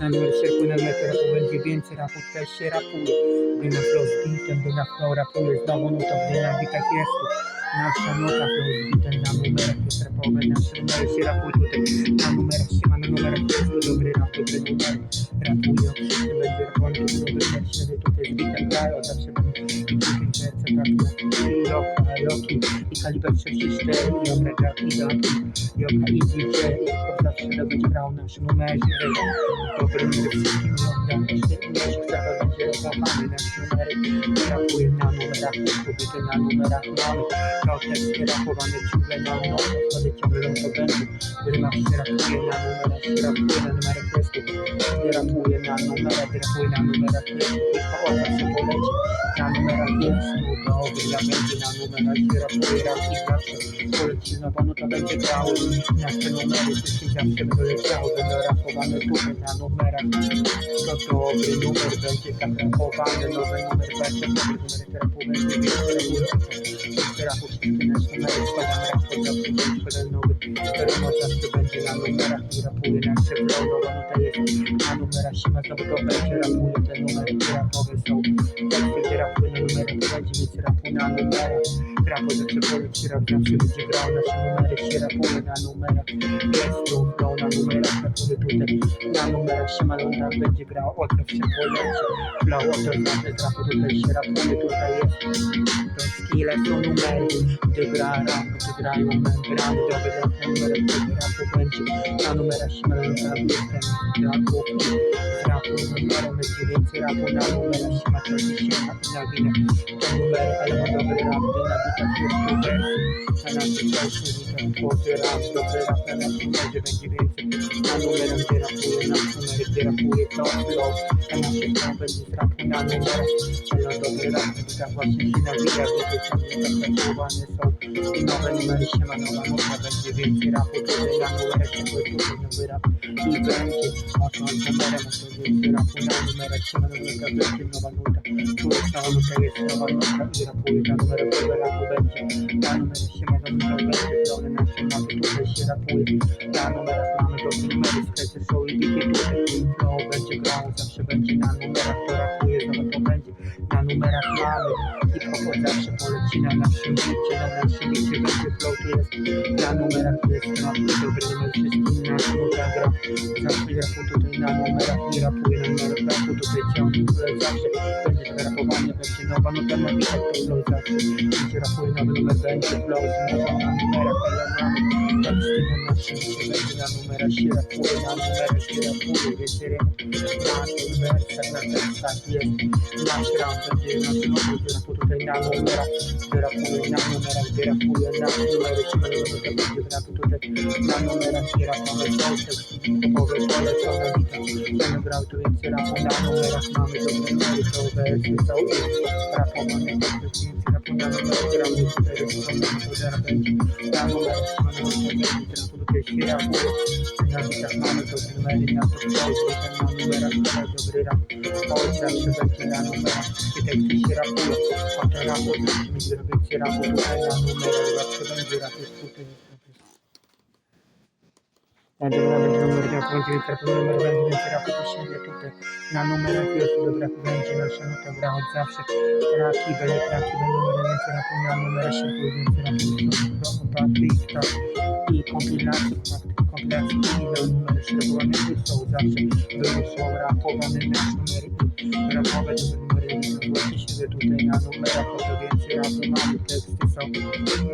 Na numer rapu będzie więcej rapu, też się rapuje. Gdy na flow z beatem, gdy na flow rapuje znowu, no bitach jest tu. Nasza nota flow z beatem na numerach jest rapowe, nasze numery się rapuje tutaj. Na numerach się ma, na numerach jest to dobry rap, dobry numer. Rapuje, wszyscy będzie rapowy, dobry numer, tutaj z beatem grają, zawsze i jak Joka, Loki i kaliber 34, Omega i Doki, Joka i DJ, to zawsze to będzie grał w naszym numerze, dobry numer wszystkim oddam, jeśli ktoś chce, to będzie rapowany nasz numery, rapuje na numerach, kobiety na numerach mamy, to teksty rapowane ciągle na nowo, wtedy ciągle to będzie, gdy nam się rapuje na numerach, się rapuje na numerach testu, gdy rapuje na numerach, gdy rapuje na numerach testu, tylko o zawsze poleci, na numerach no ja będzie na numerach, się i zawsze, poleci znowu, no to będzie grało, nasze numery, wszystkie zawsze będą leciały, będą rapowane tutaj na numerach, to dobry numer będzie tak rapowany, nowy numer będzie, dobry numer terapu będzie, więcej rapuje, więcej rapu, wszystkie nasze numery, składam rap, to zawsze będzie jeden nowy, który moc zawsze będzie na numerach, rapuje nasze flow, nowa nuta jest na numerach, siema znowu to będzie, rapuje te numery, rapowe są, teksty, gdzie rapuje więcej rapu na numerach, rapu zawsze poleci, rap zawsze będzie grał, nasze numery się rapuje na numerach, jest tu flow na numerach, rapuje tutaj, na numerach. Się maląda będzie grał, o to się poleci, flow, o to zawsze z rapu tutaj się rapuje, tutaj jest, to skille są numery, gdy gra rap, gdy grają membrany, dobry rap, numery, gdy rapu będzie, na numerach się maląda jestem, rapu, z rapu numerem będzie więcej rapu, na numerach się ma to się na winę, to numery, ale ma dobry rap, gdy na bitach jest tu wersy, na naszych właśnie witam, tworzy rap, dobry rap, na naszym razie będzie więcej, na numerach, gdzie rapuje, na numery, gdzie rapuje, to flow, na naszych rap będzie z rapu, na numerach, ale dobry rap, gdy tak właśnie się nawija, gdy ciągle tak zachowane są, i nowe numery się ma, nowa nuta, będzie więcej rapu, tutaj na numerach się płytuje, nowy rap, i będzie, oto numerem, to więcej rapu, na numerach się ma, nowa nuta, będzie nowa nuta, tu jest nowa nuta, jest nowa nuta, i rapuje, na numerach tego rapu będzie, na numerach się ma, nowa nuta, będzie, pełne nasze mapy, tutaj się rapuje, na numerach mamy dobre numery, sklepy są i bity tutaj, hip-hop zawsze poleci na naszym bicie, na naszym bicie będzie flow, tu jest, na numerach jest rap, dobry numer, wszystkim nasz nuta gra, zawsze rapu tutaj na numerach, i rapuje na numerach, rapu tutaj ciągnie, które zawsze będzie zarapowanie, będzie nowa nuta na bitach, to flow zawsze, będzie rapuje nowy numer, będzie flow, znowu na numerach, ale mamy, teksty na naszym bicie, będzie na numerach, się rapuje, na numerach się rapuje, wiecie, rynku, na tych wersach, na tekstach jest, nasz rap będzie nasz numer, rapu tutaj na numerach, wyrapuje na numerach, wyrapuje na numery, się będą to będzie rapu tutaj na numerach, się rapowe są teksty, hip-hopowe, polecone będę grał tu więcej rapu na numerach, mamy dobre numery, to więcej rapu na numerach, gramy cztery, to rap będzie na numerach, się na na to na zawsze będzie na się na na numer więc rapu, numer będzie więc rapu, to siędzie tutaj, na numerach jest, dobra, będzie nasza nuta gra od zawsze, traki, będzie traki, będzie numer więc rapu, na numerach się tu więcej rapu, to oparty i tak, i kompilacje, praktyki kompilacji, i na numery śrubowane, są zawsze, były są rapowane nasz numery, rapowe, dobre numery, właśnie siedzę tutaj na numerach, to więcej rapu mamy, teksty są,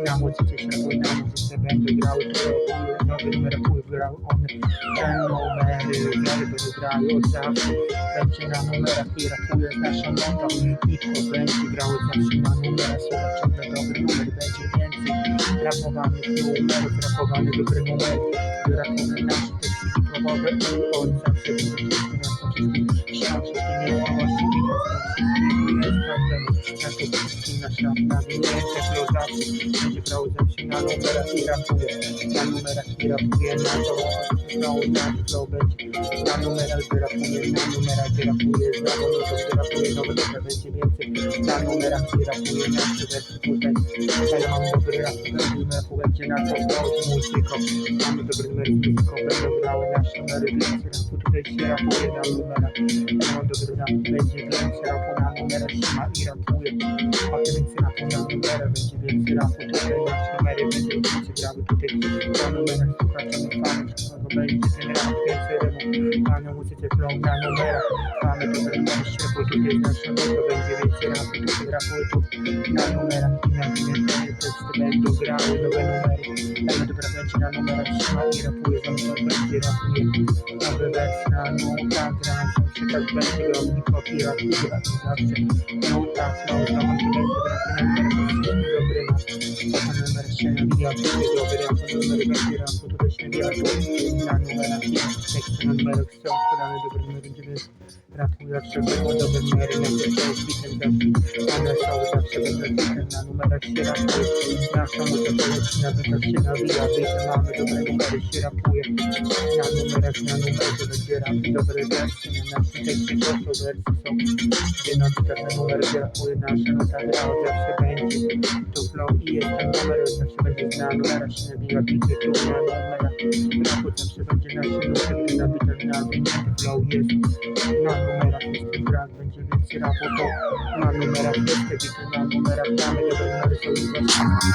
na muzyce śrubowe, na muzyce będę grał, to te numery, grały od zawsze, będzie na numerach i rapuje nasza nota, hip-hop będzie grał od zawsze na numerach, słuchaj, ciągle dobry numer, będzie więcej, rapowanych numerów, rapowany dobry numer, wyrapowane nasze teksty hip-hopowe, i on zawsze będzie na to wszystkim nasza nawinięte flow zawsze będzie brał zawsze na numerach i rapuje. Na numerach i rapuje, na to flow, na flow będzie. Na numerach wyrapuje, na numerach wyrapuje, znowu no to wyrapuje, nowe dobre będzie więcej. Na numerach wyrapuje, na wersy tutaj. Ja mam dobry rap, będziemy będzie na to flow z muzyką. Mamy dobry numer z muzyką, będą grały nasze numery, więcej rapu tutaj się rapuje na numerach. Mam dobry rap, będzie więcej rapu na numerach, się ma i rapuje. A ty więcej rapu na numerach, będzie więcej rapu tutaj, nasze numery będą więcej grały tutaj. Na numerach słuchaczami fanów, wszystkiego będzie ten rap, więcej remu. A na muzyce flow na numerach. Mamy dobry numer, ślepo tutaj z naszą to będzie więcej rapu, tutaj rapuje tu na numerach. I na więcej teksty będą grały nowe numery. Ale dobra będzie na numerach, się ma i rapuje, za to będzie rapuje. Nowy wers na nutach, gra zawsze tak będzie grał hip-hop i rap, i rap zawsze. Nuta, flow, znowu to będzie grafy na numerach, wszystko dobry rap. A numer się nabija, tutaj dobry rap, a numer będzie rapu, tutaj się nabija, na numerach jest teksty na numerach są podane dobry numer, będzie więc rapu zawsze było dobry numery, na tym są bitem zawsze. One są zawsze będą bitem, na numerach się rapuje. Muzyka poleci na bitach się nawija, bitem mamy dobre numery, się rapuje. Na numerach, na numerach to będzie rap, dobre wersy, na naszym tekście to są wersy są. Gdzie na bitach na numery rapuje nasza nota gra, zawsze będzie. To flow jest ten numer, zawsze będzie na numerach się nawija, bity tu na numerach. Rapu zawsze będzie nasze gdy na bitach na bitach flow jest. Na numerach jest brak, będzie więcej rapu, to na numerach jest bity, na numerach numery są i właśnie.